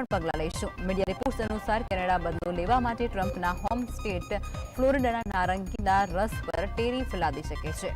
પણ પગલાં લઈશું. મીડિયા રિપોર્ટ્સ અનુસાર કેનેડા બદલો લેવા માટે ટ્રમ્પના હોમ સ્ટેટ ફ્લોરિડાના નારંગીના રસ પર ટેરી ફેલાવી શકે છે.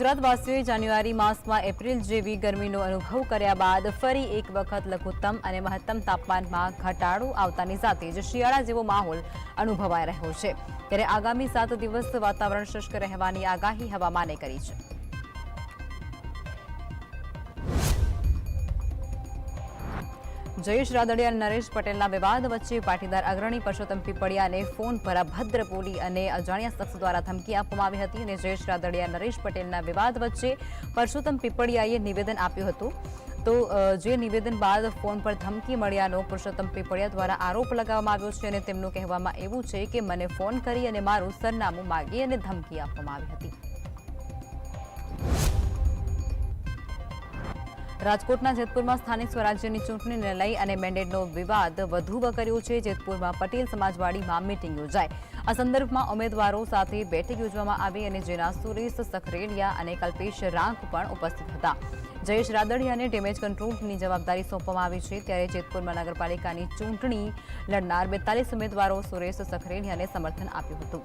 ગુજરાતવાસીઓએ જાન્યુઆરી માસમાં એપ્રિલ જેવી ગરમીનો અનુભવ કર્યા બાદ ફરી એક વખત લઘુત્તમ અને મહત્તમ તાપમાનમાં ઘટાડો આવતાની સાથે જ શિયાળા જેવો માહોલ અનુભવાઈ રહ્યો છે. ત્યારે આગામી સાત દિવસ વાતાવરણ શુષ્ક રહેવાની આગાહી હવામાને કરી છે. જયેશ રાદડિયા અને નરેશ પટેલના વિવાદ વચ્ચે પાટીદાર અગ્રણી પરસોત્તમ પીપળિયાને ફોન પર અભદ્ર બોલી અને અજાણ્યા શખ્સ દ્વારા ધમકી આપવામાં આવી હતી અને જયેશ રાદડિયા, નરેશ પટેલના વિવાદ વચ્ચે પરસોત્તમ પીપળિયાએ નિવેદન આપ્યું હતું. તો જે નિવેદન બાદ ફોન પર ધમકી મળ્યાનો પુરુષોત્તમ પીપળિયા દ્વારા આરોપ લગાવવામાં આવ્યો છે અને તેમનું કહેવામાં એવું છે કે મને ફોન કરી અને મારું સરનામું માગી અને ધમકી આપવામાં આવી હતી. રાજકોટના જેતપુરમાં સ્થાનિક સ્વરાજ્યની ચૂંટણીને લઈ અને મેન્ડેટનો વિવાદ વધુ વકર્યો છે. જેતપુરમાં પટેલ સમાજવાડીમાં મીટિંગ યોજાઈ. આ સંદર્ભમાં ઉમેદવારો સાથે બેઠક યોજવામાં આવી અને જેના સુરેશ સખરેલિયા અને કલ્પેશ રાંક પણ ઉપસ્થિત હતા. જયેશ રાદડિયાને ડેમેજ કંટ્રોલની જવાબદારી સોંપવામાં આવી છે. ત્યારે જેતપુરમાં નગરપાલિકાની ચૂંટણી લડનાર બેતાલીસ ઉમેદવારો સુરેશ સખરેલિયાને સમર્થન આપ્યું હતું.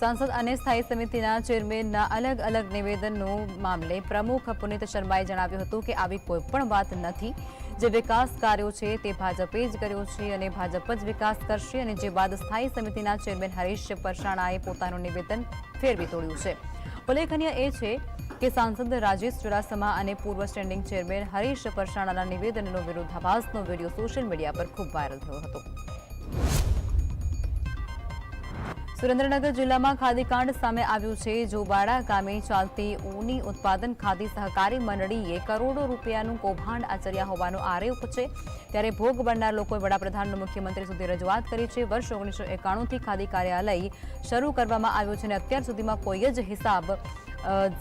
સાંસદ અને સ્થાયી સમિતિના ચેરમેનના અલગ અલગ નિવેદનો મામલે પ્રમુખ પુનિત શર્માએ જણાવ્યું હતું કે આવી કોઈપણ વાત નથી. જે વિકાસ કાર્યો છે તે ભાજપે જ કર્યો છે અને ભાજપ જ વિકાસ કરશે અને જે બાદ સ્થાયી સમિતિના ચેરમેન હરીશ પરસાણાએ પોતાનું નિવેદન ફેરવી તોડ્યું છે. ઉલ્લેખનીય એ છે કે સાંસદ રાજેશ ચુડાસમા અને પૂર્વ સ્ટેન્ડિંગ ચેરમેન હરીશ પરસાણાના નિવેદનનો વિરોધાભાસનો વીડિયો સોશિયલ મીડિયા પર ખૂબ વાયરલ થયો હતો. સુરેન્દ્રનગર જિલ્લામાં ખાદીકાંડ સામે આવ્યું છે. જોબાડા ગામે ચાલતી ઊની ઉત્પાદન ખાદી સહકારી મંડળીએ કરોડો રૂપિયાનું કૌભાંડ આચર્યા હોવાનો આરોપ છે. ત્યારે ભોગ બનનાર લોકોએ વડાપ્રધાનનો મુખ્યમંત્રી સુધી રજૂઆત કરી છે. વર્ષ ઓગણીસો એકાણુંથી ખાદી કાર્યાલય શરૂ કરવામાં આવ્યું છે અને અત્યાર સુધીમાં કોઈ જ હિસાબ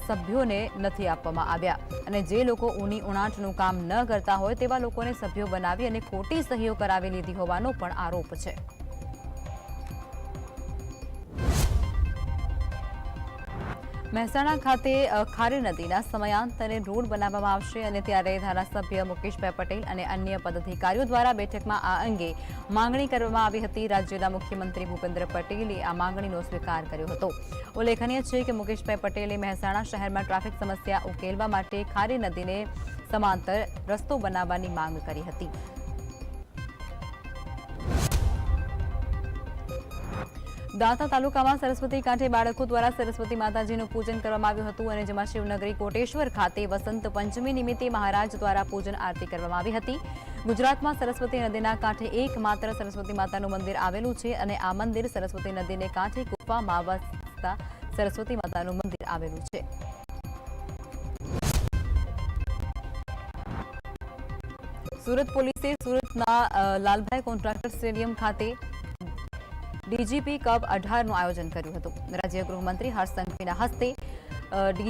સભ્યોને નથી આપવામાં આવ્યા. અને જે લોકો ઊની ઉણાટનું કામ ન કરતા હોય તેવા લોકોને સભ્યો બનાવી અને ખોટી સહીઓ કરાવી લીધી હોવાનો પણ આરોપ છે. મહેસાણા ખાતે ખારી નદીના સમયાંતરે રોડ બનાવવામાં આવશે અને ત્યારે ધારાસભ્ય મુકેશભાઈ પટેલ અને અન્ય પદાધિકારીઓ દ્વારા બેઠકમાં આ અંગે માંગણી કરવામાં આવી હતી. રાજ્યના મુખ્યમંત્રી ભૂપેન્દ્ર પટેલે આ માંગણીનો સ્વીકાર કર્યો હતો. ઉલ્લેખનીય છે કે મુકેશભાઈ પટેલે મહેસાણા શહેરમાં ટ્રાફિક સમસ્યા ઉકેલવા માટે ખારી નદીને સમાંતર રસ્તો બનાવવાની માંગ કરી હતી. દાંતા તાલુકામાં સરસ્વતી કાંઠે બાળકો દ્વારા સરસ્વતી માતાજીનું પૂજન કરવામાં આવ્યું હતું અને જેમાં શિવનગરી કોટેશ્વર ખાતે વસંત પંચમી નિમિત્તે મહારાજ દ્વારા પૂજન આરતી કરવામાં આવી હતી. ગુજરાતમાં સરસ્વતી નદીના કાંઠે એકમાત્ર સરસ્વતી માતાનું મંદિર આવેલું છે અને આ મંદિર સરસ્વતી નદીને કાંઠે ગુફામાં વસતા સરસ્વતી માતાનું મંદિર આવેલું છે. સુરત પોલીસે સુરતના લાલભાઈ કોન્ટ્રાક્ટર સ્ટેડિયમ ખાતે ડીજીપી કપ અઢારનું આયોજન કર્યું હતું. રાજ્ય ગૃહમંત્રી હર્ષ સંઘવીના હસ્તે